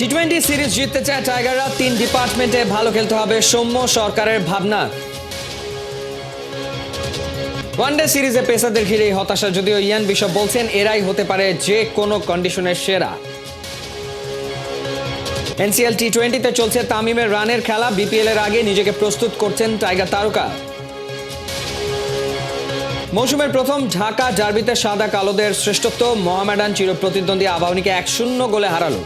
টি twenty series জিততে চায় টাইগাররা তিন ডিপার্টমেন্টে ভালো খেলতে হবে সৌম্য সরকারের ভাবনা। ওয়ানডে সিরিজে পেসারদের ঘিরে হতাশা, যদিও ইয়ান বিশপ বলছেন এরাই হতে পারে যে কোনো কন্ডিশনের সেরা। এনসিএল টি টোয়েন্টিতে চলছে তামিমের রানের খেলা। বিপিএল এর আগে নিজেকে প্রস্তুত করছেন টাইগার তারকা। মৌসুমের প্রথম ঢাকা ডার্বিতে সাদা কালোদের শ্রেষ্ঠত্ব। মোহামেডান চির প্রতিদ্বন্দ্বী আবাহনীকে এক শূন্য গোলে হারালো।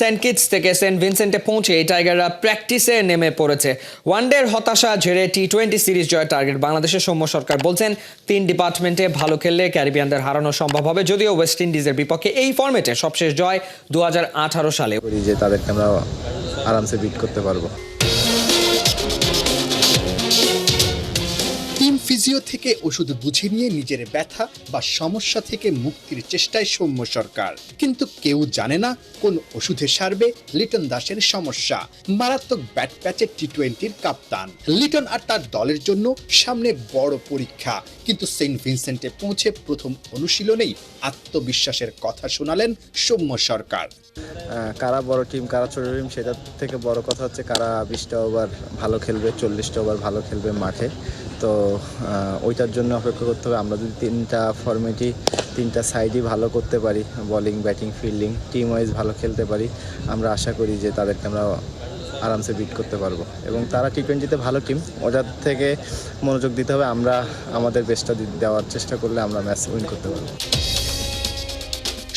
সেন্ট কিটস থেকে সেন্ট ভিনসেন্টে পৌঁছে টাইগাররা প্র্যাকটিসে নেমে পড়েছে। ওয়ানডের হতাশা ঝেড়ে টি টোয়েন্টি সিরিজ জয় টার্গেট বাংলাদেশের সৌম্য সরকার বলছেন, তিন ডিপার্টমেন্টে ভালো খেললে ক্যারিবিয়ানদের হারানো সম্ভব হবে, যদিও ওয়েস্ট ইন্ডিজের বিপক্ষে এই ফর্মেটে সবশেষ জয় দু হাজার আঠারো সালে। যে তাদেরকে আমরা আরামসে বিট করতে পারব। ফিজিও থেকে ওষুধ বুঝে নিয়ে নিজের ব্যথা বা সমস্যা থেকে মুক্তির চেষ্টায় সৌম্য সরকার। কিন্তু কেউ জানে না কোন ওষুধে সারবে লিটন দাসের সমস্যা। মারাত্মক ব্যাট প্যাচের টি টোয়েন্টির কাপ্তান। লিটন আর তার দলের জন্য সামনে বড় পরীক্ষা। কিন্তু সেন্ট ভিনসেন্টে পৌঁছে প্রথম অনুশীলনেই আত্মবিশ্বাসের কথা শোনালেন সৌম্য সরকার। কারা বড় টিম, কারা ছোট টিম সেটার থেকে বড় কথা হচ্ছে কারা বিশটা ওভার ভালো খেলবে, চল্লিশটা ওভার ভালো খেলবে মাঠে। তো ওইটার জন্য অপেক্ষা করতে হবে। আমরা যদি তিনটা ফর্মেটই তিনটা সাইডই ভালো করতে পারি bowling batting fielding team wise ভালো খেলতে পারি, আমরা আশা করি যে তাদেরকে আমরা আরামসে বিট করতে পারব। এবং তারা টি টোয়েন্টিতে ভালো টিম ওটার থেকে মনোযোগ দিতে হবে। আমরা আমাদের বেস্টটা দেওয়ার চেষ্টা করলে আমরা ম্যাচ উইন করতে পারব।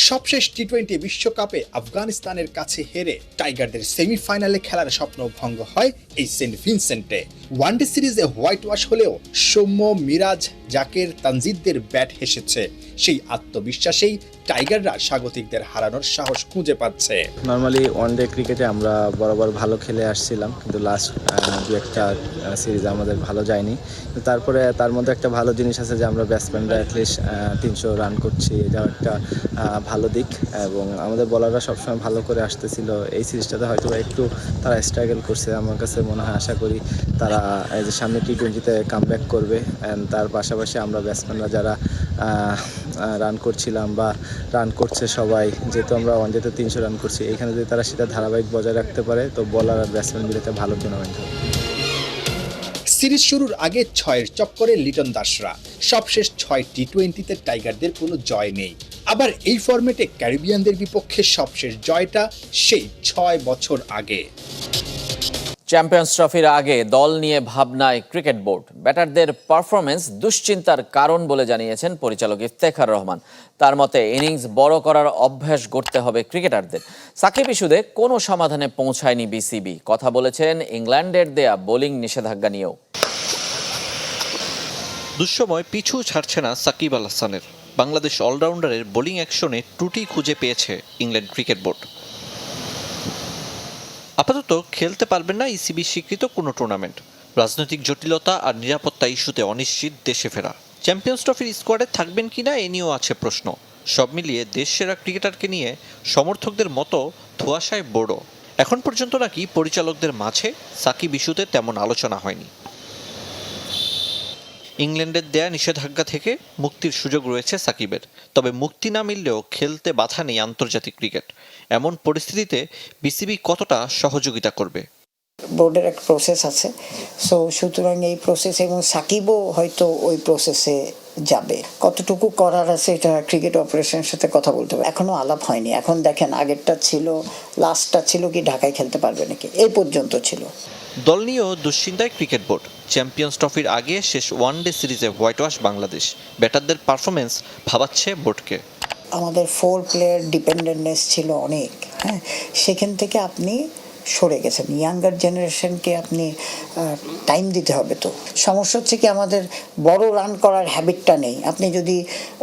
সবশেষ টি টোয়েন্টি বিশ্বকাপে আফগানিস্তানের কাছে হেরে টাইগারদের সেমিফাইনালে খেলার স্বপ্ন ভঙ্গ হয় এই সেন্ট ভিনসেন্টে। ওয়ানডে সিরিজে হোয়াইট ওয়াশ হলেও সৌম্য, মিরাজ, জাকের, তানজিদদের ব্যাট হেসেছে। সেই আত্মবিশ্বাসেই টাইগাররা স্বাগতিকদের হারানোর সাহস খুঁজে পাচ্ছে। নর্মালি ওয়ান ডে ক্রিকেটে আমরা বরাবর ভালো খেলে আসছিলাম, কিন্তু লাস্ট দু একটা সিরিজ আমাদের ভালো যায়নি। তারপরে তার মধ্যে একটা ভালো জিনিস আছে যে আমরা ব্যাটসম্যানরা অ্যাটলিস্ট তিনশো রান করছি এটাও একটা ভালো দিক। এবং আমাদের বলাররা সবসময় ভালো করে আসতেছিল। এই সিরিজটাতে হয়তো একটু তারা স্ট্রাগল করছে, আমার কাছে মনে হয়, আশা করি তারা এই যে সামনে টি টোয়েন্টিতে কাম ব্যাক করবে অ্যান্ড তার পাশাপাশি আমরা ব্যাটসম্যানরা যারা রান করছিলাম বা রান করছে সবাই, যেহেতু আমরা ওয়ান ডেতে তিনশো রান করছি, এখানে যদি তারা সেটা ধারাবাহিক বজায় রাখতে পারে, তো বলার আর ব্যাটসম্যান মিলেতে ভালো টুর্নামেন্ট হবে। সিরিজ শুরুর আগে ছয়ের চক্করে লিটন দাসরা, সবশেষ ছয় টি টোয়েন্টিতে টাইগারদের কোনো জয় নেই। আবার এই ফরম্যাটে ক্যারিবিয়ানদের বিপক্ষে সবশেষ জয়টা সেই ছয় বছর আগে। চ্যাম্পিয়ন্স ট্রফির আগে দল নিয়ে ভাবনায় ক্রিকেট বোর্ড। ব্যাটারদের পারফরমেন্স দুশ্চিন্তার কারণ বলে জানিয়েছেন পরিচালক ইফতেখার রহমান। তার মতে, ইনিংস বড় করার অভ্যাস গড়তে হবে ক্রিকেটারদের। সাকিব ইস্যুতে কোনো সমাধানে পৌঁছায়নি বিসিবি। কথা বলেছেন ইংল্যান্ডের দেয়া বোলিং নিষেধাজ্ঞা নিয়েও। দুঃসময় পিছু ছাড়ছে না সাকিব আল হাসানের। বাংলাদেশ অলরাউন্ডারের বোলিং অ্যাকশনে ত্রুটি খুঁজে পেয়েছে ইংল্যান্ড ক্রিকেট বোর্ড। আপাতত খেলতে পারবেন না ইসিবি স্বীকৃত কোনো টুর্নামেন্ট রাজনৈতিক জটিলতা আর নিরাপত্তা ইস্যুতে অনিশ্চিত দেশে ফেরা। চ্যাম্পিয়ন্স ট্রফির স্কোয়াডে থাকবেন কি না এ নিয়েও আছে প্রশ্ন। সব মিলিয়ে দেশ সেরা ক্রিকেটারকে নিয়ে সমর্থকদের মতো ধোয়াশায় বড় এখন পর্যন্ত নাকি পরিচালকদের মাঝে সাকিব ইস্যুতে তেমন আলোচনা হয়নি। ইংল্যান্ডের দেয়া নিষেধাজ্ঞা থেকে মুক্তির সুযোগ রয়েছে সাকিবের। তবে মুক্তি না মিললেও খেলতে বাধা নেই আন্তর্জাতিক ক্রিকেট। এমন পরিস্থিতিতে বিসিবি কতটা সহযোগিতা করবে? বোর্ডের একটা প্রসেস আছে। সো সুতরাং এই প্রসেস এবং সাকিবও হয়তো ওই প্রসেসে যাবে। কতটুকু করার আছে এটা ক্রিকেট অপারেশনের সাথে কথা বলতে হবে। এখনও আলাপ হয়নি। এখন দেখেন আগেরটা ছিল লাস্টটা ছিল কি ঢাকায় খেলতে পারবে নাকি? এই পর্যন্ত ছিল। দল নিয়েও দুশ্চিন্তায় ক্রিকেট বোর্ড। চ্যাম্পিয়ন্স ট্রফির আগে শেষ ওয়ান ওয়ানডে সিরিজে হোয়াইট ওয়াশ বাংলাদেশ। ব্যাটারদের পারফরমেন্স ভাবাচ্ছে বোর্ডকে। আমাদের ফোর প্লেয়ার ডিপেন্ডেন্টনেস ছিল অনেক হ্যাঁ? সেখান থেকে আপনি সরে গেছেন। ইয়াঙ্গার জেনারেশনকে আপনি টাইম দিতে হবে তো। সমস্যা হচ্ছে কি, আমাদের বড় রান করার হ্যাবিটটা নেই। আপনি যদি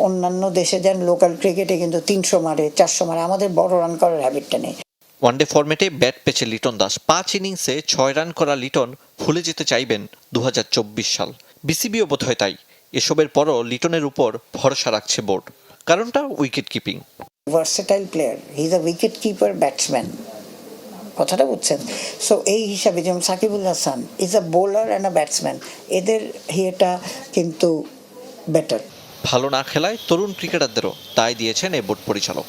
অন্যান্য দেশে যান, লোকাল ক্রিকেটে কিন্তু তিনশো মারে, চারশো মারে, আমাদের বড় রান করার হ্যাবিটটা নেই। ওয়ানডে ফরম্যাটে ব্যাট পেছে লিটন দাস। পাঁচ ইনিংসে ছয় রান করা লিটন ভুলে যেতে চাইবেন দু হাজার চব্বিশ সাল। বিসিবিও বোধ হয় তাই। এসবের পরও লিটনের উপর ভরসা রাখছে বোর্ড। কারণটা wicket keeping. Versatile player he is a wicket keeper batsman কথাটা বুঝছেন? সো এই হিসাবে যেমন Shakibul Hasan is a bowler and a batsman এদের ইয়েটা কিন্তু বেটার ভালো না খেলায় তরুণ ক্রিকেটারদেরও তাই দিয়েছেন এ বোর্ড পরিচালক।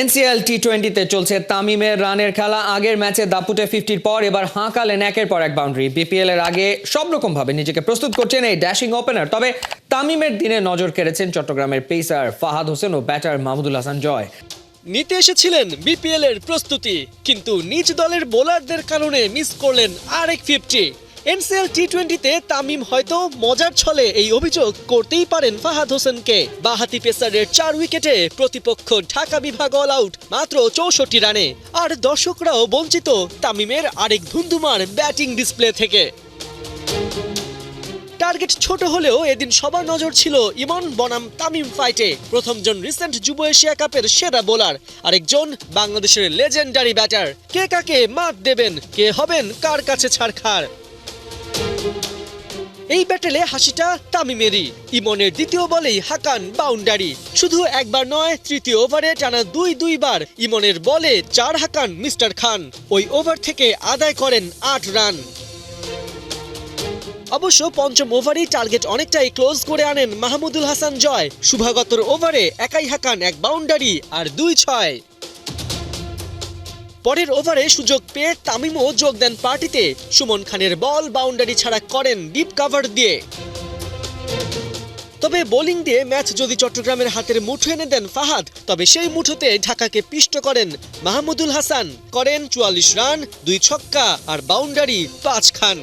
এনসিএল টি টোয়েন্টিতে চলছে তামিমের রানের খেলা। আগের ম্যাচে দাপুটে ফিফটির পর এবার হাঁকালেন একের পর এক বাউন্ডারি বিপিএল এর আগে সব রকম ভাবে নিজেকে প্রস্তুত করছেন এই ড্যাশিং ওপেনার তবে তামিমের দিনে নজর কেড়েছেন চট্টগ্রামের পেসার ফাহাদ হোসেন ও ব্যাটার মাহমুদুল হাসান জয়। নিতে এসেছিলেন বিপিএল এর প্রস্তুতি কিন্তু নিজ দলের বোলারদের কারণে মিস করলেন আরেক ফিফটি এনসিএল টি টোয়েন্টিতে তামিম হয়তো মজার ছলে এই অভিযোগ করতেই পারেন ফাহাদ হোসেনকে। বাহাতি পেসারের চার উইকেটে প্রতিপক্ষ ঢাকা বিভাগ অল আউট মাত্র চৌষট্টি রানে। আর দর্শকরাও বঞ্চিত তামিমের আরেক ধুন্ধুমার ব্যাটিং ডিসপ্লে থেকে। টার্গেট ছোট হলেও এদিন সবার নজর ছিল ইমন বনাম তামিম ফাইটে প্রথমজন রিসেন্ট যুব এশিয়া কাপের সেরা বোলার আরেকজন বাংলাদেশের লেজেন্ডারি ব্যাটার কে কাকে মাত দেবেন, কে হবেন, কার কাছে ছাড়খার? এই ব্যাটেলে হাসিটা তামিমেরই। ইমনের দ্বিতীয় বলেই হাকান বাউন্ডারি শুধু একবার নয়, তৃতীয় ওভারে টানা দুই দুইবার ইমনের বলে চার হাকান মিস্টার খান। ওই ওভার থেকে আদায় করেন আট রান। অবশ্য পঞ্চম ওভারেই টার্গেট অনেকটাই ক্লোজ করে আনেন মাহমুদুল হাসান জয়। শুভাগতর ওভারে একাই হাকান এক বাউন্ডারি আর দুই ছয়। পরের ওভারে সুযোগ পেয়ে তামিমও যোগ দেন পার্টিতে। সুমন খানের বল বাউন্ডারি ছাড়া করেন ডিপ কাভার দিয়ে। তবে বোলিং দিয়ে ম্যাচ যদি চট্টগ্রামের হাতের মুঠো এনে দেন ফাহাদ, তবে সেই মুঠোতে ঢাকাকে পিষ্ট করেন মাহমুদুল হাসান। করেন চুয়াল্লিশ রান, দুই ছক্কা আর বাউন্ডারি পাঁচ খান।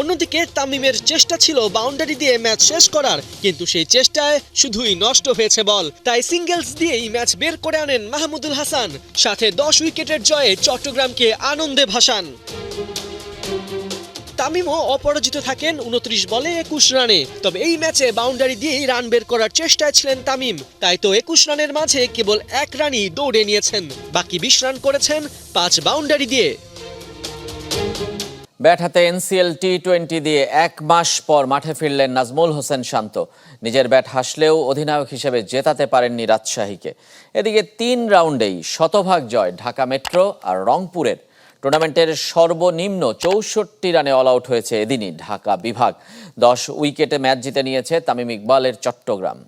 অন্যদিকে তামিমের চেষ্টা ছিল বাউন্ডারি দিয়ে ম্যাচ শেষ করার, কিন্তু সেই চেষ্টায় শুধুই নষ্ট হয়েছে বল। তাই সিঙ্গেলস দিয়েই ম্যাচ বের করে আনেন মাহমুদুল হাসান, সাথে দশ উইকেটের জয়ে চট্টগ্রামকে আনন্দে ভাসান। তামিমও অপরাজিত থাকেন উনত্রিশ বলে একুশ রানে, তবে এই ম্যাচে বাউন্ডারি দিয়েই রান বের করার চেষ্টায় ছিলেন তামিম। তাই তো একুশ রানের মাঝে কেবল এক রানই দৌড়ে নিয়েছেন। বাকি বিশ রান করেছেন পাঁচ বাউন্ডারি দিয়ে। ব্যাট হাতে এনসিএল টি টোয়েন্টি দিয়ে এক মাস পর মাঠে ফিরলেন নাজমুল হোসেন শান্ত। নিজের ব্যাট হাসলেও অধিনায়ক হিসেবে জেতাতে পারেননি রাজশাহীকে। এদিকে তিন রাউন্ডেই শতভাগ জয় ঢাকা মেট্রো আর রংপুরের। টুর্নামেন্টের সর্বনিম্ন চৌষট্টি রানে অল আউট হয়েছে এদিনই ঢাকা বিভাগ। দশ উইকেটে ম্যাচ জিতে নিয়েছে তামিম ইকবালের চট্টগ্রাম।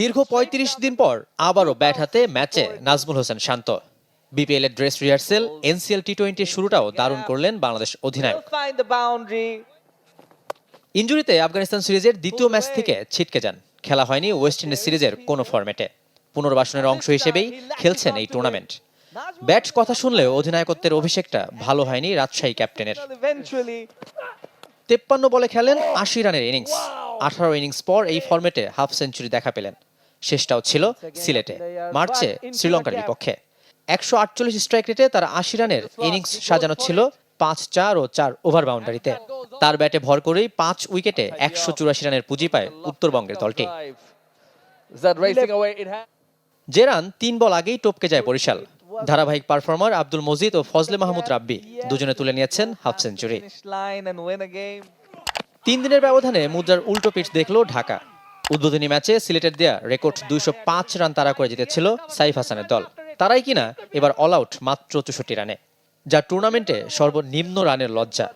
দীর্ঘ পঁয়ত্রিশ দিন পর আবারও ব্যাট হাতে ম্যাচে নাজমুল হোসেন শান্ত। বিপিএল এর ড্রেস রিহার্সেল এনসিএল টি টোয়েন্টির শুরুটাও দারুণ করলেন বাংলাদেশ অধিনায়ক. ইঞ্জুরিতে আফগানিস্তান সিরিজের দ্বিতীয় ম্যাচ থেকে ছিটকে যান। খেলা হয়নি ওয়েস্ট ইন্ডিজ সিরিজের কোনো ফরম্যাটে পুনর্বাসনের অংশ হিসেবেই খেলছেন এই টুর্নামেন্ট ব্যাট কথা শুনলেও অধিনায়কত্বের অভিষেকটা ভালো হয়নি রাজশাহী ক্যাপ্টেনের। তেপ্পান্ন বলে খেলেন আশি রানের ইনিংস আঠারো ইনিংস পর এই ফর্মেটে হাফ সেঞ্চুরি দেখা পেলেন। শেষটাও ছিল সিলেটে মার্চে শ্রীলঙ্কার বিপক্ষে। একশো আটচল্লিশ স্ট্রাইক রেটে তার আশি রানের ইনিংস সাজানো ছিল পাঁচ চার ও চার ওভার বাউন্ডারিতে তার ব্যাটে ভর করেই পাঁচ উইকেটে একশো চুরাশি রানের পুঁজি পায় উত্তরবঙ্গের দলটি. যে রান তিন বল আগেই টপকে যায় বরিশাল ধারাবাহিক পারফর্মার আব্দুল মজিদ ও ফজলে মাহমুদ রাব্বি দুজনে তুলে নিয়েছেন হাফ সেঞ্চুরি. তিন দিনের ব্যবধানে মুদ্রার উল্টো পিঠ দেখল ঢাকা উদ্বোধনী ম্যাচে সিলেটের দেয়া রেকর্ড দুইশো পাঁচ রান তারা করে জিতেছিল সাইফ হাসানের দল তারাই কিনা এবার অল আউট মাত্র চৌষট্টি রানে যা টুর্নামেন্টে সর্বনিম্ন রানের লজ্জা।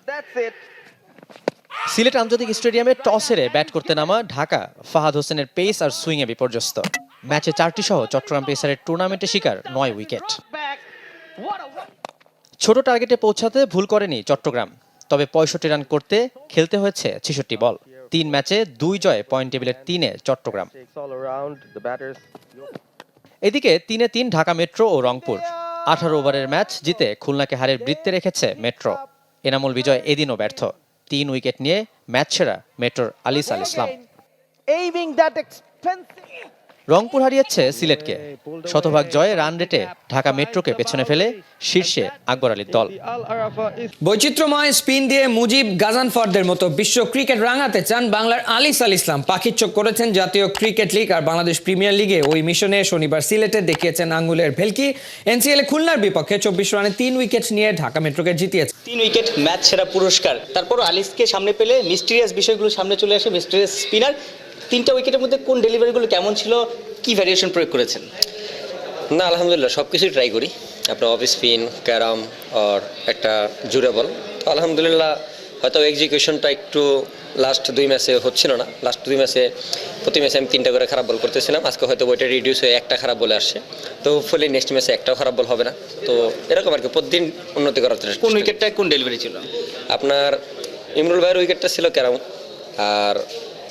সিলেট আন্তর্জাতিক স্টেডিয়ামে টস হেরে ব্যাট করতে নামা ঢাকা ফাহাদ হোসেনের পেস আর সুইংয়ে বিপর্যস্ত। ম্যাচে চারটি সহ চট্টগ্রাম পেসারের টুর্নামেন্টে শিকার নয় উইকেট ছোট টার্গেটে পৌঁছাতে ভুল করেনি চট্টগ্রাম তবে পঁয়ষট্টি রান করতে খেলতে হয়েছে ছেষট্টি বল। তিন ম্যাচে দুই জয় পয়েন্ট টেবিলের তিনে চট্টগ্রাম। এদিকে তিনে তিন ঢাকা মেট্রো ও রংপুর। আঠারো ওভারের ম্যাচ জিতে খুলনাকে হারের বৃত্তে রেখেছে মেট্রো। এনামুল বিজয় এদিনও ব্যর্থ। তিন উইকেট নিয়ে ম্যাচ সেরা মেট্রোর আলিস আল ইসলাম. রংপুর হারিয়েছে সিলেটকে। শতভাগ জয়ে রান রেটে ঢাকা মেট্রোকে পেছনে ফেলে শীর্ষে আকবর আলীর দল। বৈচিত্র্যময় স্পিন দিয়ে মুজিব গাজানফরদের মতো বিশ্ব ক্রিকেট রাঙাতে চান বাংলার আলিস আল ইসলাম। পাখির চোখ করেছেন জাতীয় ক্রিকেট লিগ আর বাংলাদেশ প্রিমিয়ার লিগে ওই মিশনে শনিবার সিলেটে দেখিয়েছেন আঙ্গুলের ভেলকি। এনসিএল খুলনার বিপক্ষে চব্বিশ রানে তিন উইকেট নিয়ে ঢাকা মেট্রোকে জিতিয়েছে। তিন উইকেট ম্যাচ সেরা পুরস্কার। তারপর আলিসকে সামনে পেলে মিস্টিরিয়াস বিষয়গুলো সামনে চলে আসে মিস্টিরিয়াস স্পিনার তিনটা উইকেটের মধ্যে কোন ডেলিভারিগুলো কেমন ছিল? কি ভ্যারিয়েশন প্রয়োগ করেছেন? না আলহামদুলিল্লাহ সব কিছুই ট্রাই করি। আপনার অফ স্পিন ক্যারাম আর একটা জুড়ে বল তো আলহামদুলিল্লাহ হয়তো এক্সিকিউশনটা একটু লাস্ট দুই ম্যাচে হচ্ছিল না। লাস্ট দুই ম্যাচে প্রতি ম্যাচে আমি তিনটা করে খারাপ বল করতেছিলাম। আজকে হয়তো ওইটা রিডিউস হয়ে একটা খারাপ বলে আসছে। তো হোপফুলি নেক্সট ম্যাচে একটাও খারাপ বল হবে না। তো এরকম আর কি প্রতিদিন উন্নতি করার চেষ্টা কোন উইকেটটা কোন ডেলিভারি ছিল? আপনার ইমরুল ভাইয়ের উইকেটটা ছিল ক্যারাম আর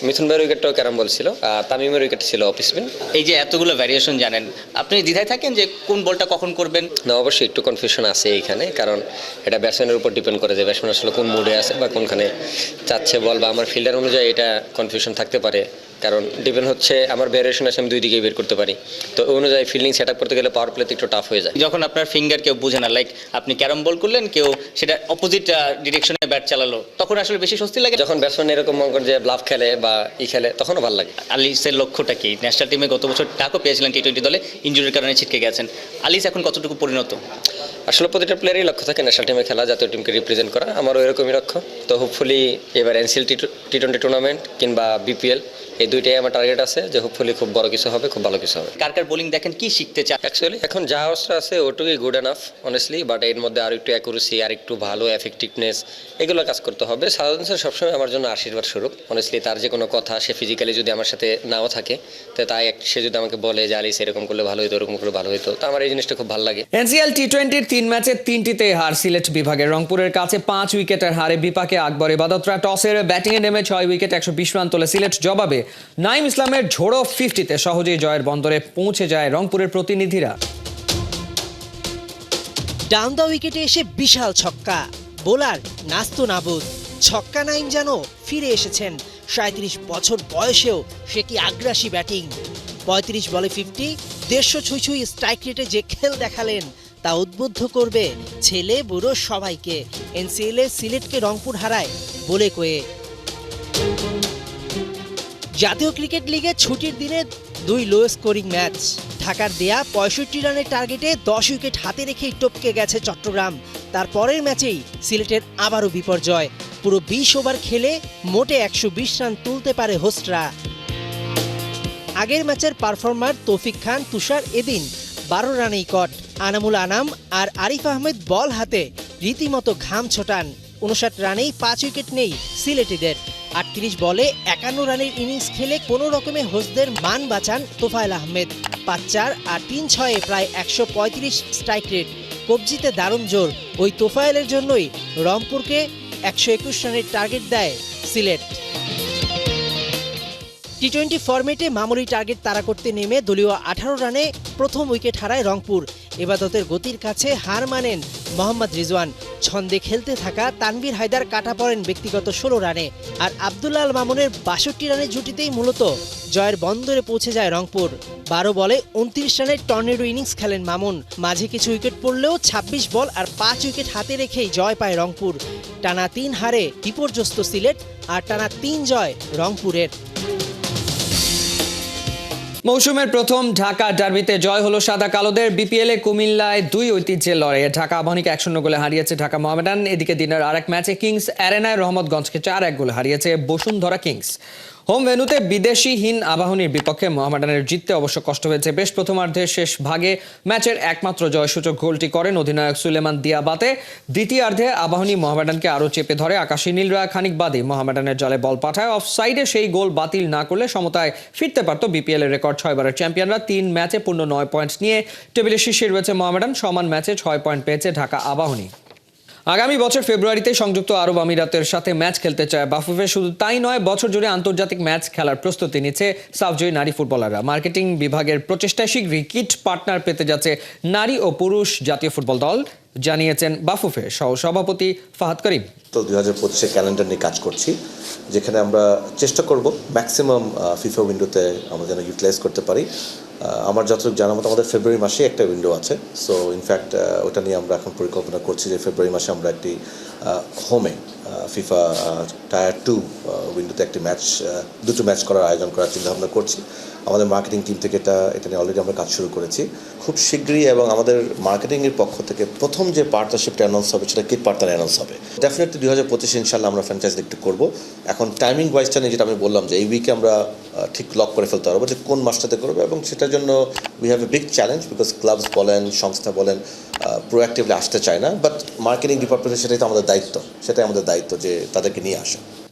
মিথুন ভাইয়ের উইকেটটাও ক্যারাম বল ছিল আর তামিমের উইকেট ছিল অফ স্পিন এই যে এতগুলো ভ্যারিয়েশন জানেন আপনি দ্বিধায় থাকেন যে কোন বলটা কখন করবেন? না অবশ্যই একটু কনফিউশন আছে এইখানে কারণ এটা ব্যাটসম্যানের উপর ডিপেন্ড করে যে ব্যাটসম্যান আসলে কোন মুডে আছে বা কোনখানে চাচ্ছে বল বা আমার ফিল্ডার অনুযায়ী এটা কনফিউশন থাকতে পারে। কারণ ডিপেন্ড হচ্ছে আমার ভ্যারিয়েশন আছে আমি দুই দিকেই বের করতে পারি। তো ওই অনুযায়ী ফিল্ডিং সেট করতে গেলে পাওয়ার প্লেতে একটু টাফ হয়ে যায়। যখন আপনার ফিঙ্গার কেউ বুঝে না লাইক আপনি ক্যারম বল করলেন কেউ সেটা অপোজিট ডিরেকশনে ব্যাট চালালো তখন আসলে বেশি স্বস্তি লাগে যখন ব্যাটসম্যান এরকম মনে করেন যে ব্লাফ খেলে বা ই খেলে তখনও ভালো লাগে। আলিসের লক্ষ্যটা কি? ন্যাশনাল টিমে গত বছর টাকও পেয়েছিলেন টি টোয়েন্টি দলে ইঞ্জুরির কারণে ছিটকে গেছেন। আলিস এখন কতটুকু পরিণত? আসলে প্রতিটা প্লেয়ারই লক্ষ্য থাকে ন্যাশনাল টিমে খেলা জাতীয় টিমকে রিপ্রেজেন্ট করা আমারও এরকমই লক্ষ্য। তো হোপফুলি এবার এনসিএল টি টোয়েন্টি টুর্নামেন্ট কিংবা বিপিএল এই দুইটাই আমার টার্গেট আছে যে হোপফুলি খুব বড় কিছু হবে খুব ভালো কিছু হবে। কার কার বোলিং দেখেন কি শিখতে চান? অ্যাকচুয়ালি এখন যা অবস্থা আছে ওটুকুই গুড এনাফ অনেস্টলি বাট এর মধ্যে আর একটু অ্যাকুরেসি আর একটু ভালো এফেক্টিভনেস এগুলো কাজ করতে হবে। সাধারণ স্যার সবসময় আমার জন্য আশীর্বাদ স্বরূপ। অনেস্টলি তার যে কোনো কথা সে ফিজিক্যালি যদি আমার সাথে নাও থাকে তো তাই সে যদি আমাকে বলে যে আলিস এরকম করলে ভালো হতো এরকম করলে ভালো হতো তো আমার এই জিনিসটা খুব ভালো লাগে। এনসিএল টি টোয়েন্টির তিন ম্যাচে তিনটিতে হার সিলেট বিভাগের রংপুরের কাছে পাঁচ উইকেটের হারে বিপাকে আকবর ইবাদতরা টসের ব্যাটিংয়ে নেমে ছয় উইকেট একশো বিশ রান তোলে সিলেট। জবাবে নাইম ইসলামের ঝোড়ো ফিফটিতে সহজেই জয়ের বন্দরে পৌঁছে যায় রংপুরের প্রতিনিধিরা। ডাউন দ্য উইকেটে এসে বিশাল ছক্কা। বোলার নাস্তো নাবুদ ছক্কা নাইম যেন ফিরে এসেছেন। সাঁত্রিশ বছর বয়সেও সে কি আগ্রাসী ব্যাটিং। পঁয়ত্রিশ বলে ফিফটি, দেড়শো ছুঁই ছুঁই স্ট্রাইক রেটে যে খেল দেখালেন তা উদ্বুদ্ধ করবে ছেলে, বুড়ো সবাইকে। এনসিএলে সিলেটকে রংপুর হারায় বলে কয়ে। জাতীয় ক্রিকেট লিগে ছুটির দিনে দুই লো স্কোরিং ম্যাচ ঢাকার দেয়া পঁয়ষট্টি রানের টার্গেটে দশ উইকেট হাতে রেখেই টপকে গেছে চট্টগ্রাম। তার পরের ম্যাচেই সিলেটের আবারও বিপর্যয়। পুরো বিশ ওভার খেলে মোটে একশো বিশ রান তুলতে পারে হোস্টরা। আগের ম্যাচের পারফর্মার তৌফিক খান, তুষার এদিন বারো রানেই কট আনামুল আনাম আর আরিফ আহমেদ বল হাতে, রীতিমতো ঘাম ছোটান। উনষাট রানেই পাঁচ উইকেট নেই সিলেটিদের। আটত্রিশ বলে একান্ন রানের ইনিংস খেলে কোনো রকমে হোস্টদের মান বাঁচান তোফায়েল আহমেদ। পাঁচ চার আর তিন ছয়ে প্রায় একশো পঁয়ত্রিশ স্ট্রাইক রেট। কবজিতে দারুণ জোর। ওই তোফায়েলের জন্যই রংপুরকে একশো একুশ রানের টার্গেট দেয় সিলেট। টি টোয়েন্টি ফরম্যাটে মামুলি টার্গেট তাড়া করতে নেমে দলীয় আঠারো রানে প্রথম উইকেট হারায় রংপুর। এবাদতের গতির কাছে হার মানেন মোহাম্মদ রিজওয়ান। ছন্দে খেলতে থাকা তানভীর হায়দার কাটা পড়েন ব্যক্তিগত ষোলো রানে। আর আবদুল্লাহ আল মামুনের বাষট্টি রানের জুটিতেই মূলত জয়ের বন্দরে পৌঁছে যায় রংপুর। বারো বলে উনত্রিশ রানের টর্নেডো ইনিংস খেলেন মামুন। মাঝে কিছু উইকেট পড়লেও ২৬ বল আর পাঁচ উইকেট হাতে রেখেই জয় পায় রংপুর। টানা তিন হারে বিপর্যস্ত সিলেট আর টানা তিন জয় রংপুরের। মৌসুমের প্রথম ঢাকা ডার্বিতে জয় হলো সাদা কালোদের। বিপিএল এ কুমিল্লায় দুই ঐতিহ্যের লড়াইয়ে ঢাকা আবাহনীকে এক শূন্য গোলে হারিয়েছে ঢাকা মোহামেডান। এদিকে দিনের আরেক ম্যাচে কিংস অ্যারেনায় রহমতগঞ্জকে চার এক গোলে হারিয়েছে বসুন্ধরা কিংস। হোম ভেন্যুতে বিদেশিহীন আবাহনীর বিপক্ষে মোহামেডানের জিততে অবশ্য কষ্ট হয়েছে। বেশ প্রথমার্ধের শেষ ভাগে ম্যাচের একমাত্র জয়সূচক গোলটি করেন অধিনায়ক সুলেমান দিয়াবাতে। দ্বিতীয়ার্ধে আবাহনী মোহামেডানকে আরও চেপে ধরে আকাশী নীলরা খানিক বাদে মোহামেডানের জলে বল পাঠায়। অফ সাইডে সেই গোল বাতিল না করলে সমতায় ফিরতে পারত বিপিএল এর রেকর্ড ছয়বারের চ্যাম্পিয়নরা। তিন ম্যাচে পূর্ণ নয় পয়েন্ট নিয়ে টেবিলে শীর্ষে রয়েছে মোহামেডান। সমান ম্যাচে ছয় পয়েন্ট পেয়েছে ঢাকা আবাহনী। আগামী বছর ফেব্রুয়ারিতে সংযুক্ত আরব আমিরাতের সাথে ম্যাচ খেলতে চায় বাফুফে। শুধু তাই নয়, বছর জুড়ে আন্তর্জাতিক ম্যাচ খেলার প্রস্তুতি নিচ্ছে সাফজয়ী নারী ফুটবলাররা। মার্কেটিং বিভাগের প্রচেষ্টায় শীঘ্রই কিট পার্টনার পেতে যাচ্ছে নারী ও পুরুষ জাতীয় ফুটবল দল, জানিয়েছেন বাফুফে সহ সভাপতি ফাহাদ করিম। তো দুই হাজার পঁচিশে ক্যালেন্ডার নিয়ে কাজ করছি, যেখানে আমরা চেষ্টা করব ম্যাক্সিমাম ফিফা উইন্ডোতে আমরা যেন ইউটিলাইজ করতে পারি। আমার যতটুকু জানা মতো আমাদের ফেব্রুয়ারি মাসে একটা উইন্ডো আছে। সো ইনফ্যাক্ট ওটা নিয়ে আমরা এখন পরিকল্পনা করছি যে ফেব্রুয়ারি মাসে আমরা একটি হোমে ফিফা টায়ার টু উইন্ডোতে একটি ম্যাচ দুটো ম্যাচ করার আয়োজন করার চিন্তা ভাবনা করছি। আমাদের মার্কেটিং টিম থেকে এটা এটা নিয়ে অলরেডি আমরা কাজ শুরু করেছি। খুব শীঘ্রই এবং আমাদের মার্কেটিংয়ের পক্ষ থেকে প্রথম যে পার্টনারশিপটা অ্যানাউন্স হবে, সেটা কিট পার্টনার অ্যানাউন্স হবে। ডেফিনেটলি দুই হাজার পঁচিশে ইনশাল্লাহ আমরা ফ্র্যাঞ্চাইজ একটু করব। এখন টাইমিং ওয়াইজটা নিয়ে যেটা আমি বললাম যে, এই উইকে আমরা ঠিক লক করে ফেলতে পারব যে কোন মাসটাতে করবে এবং সেটার জন্য we have a big challenge because clubs বলেন, সংস্থা বলেন প্রোঅ্যাক্টিভলি আসতে চায় না বাট মার্কেটিং ডিপার্টমেন্টের সেটাই তো আমাদের দায়িত্ব, সেটাই আমাদের দায়িত্ব যে তাদেরকে নিয়ে আসা।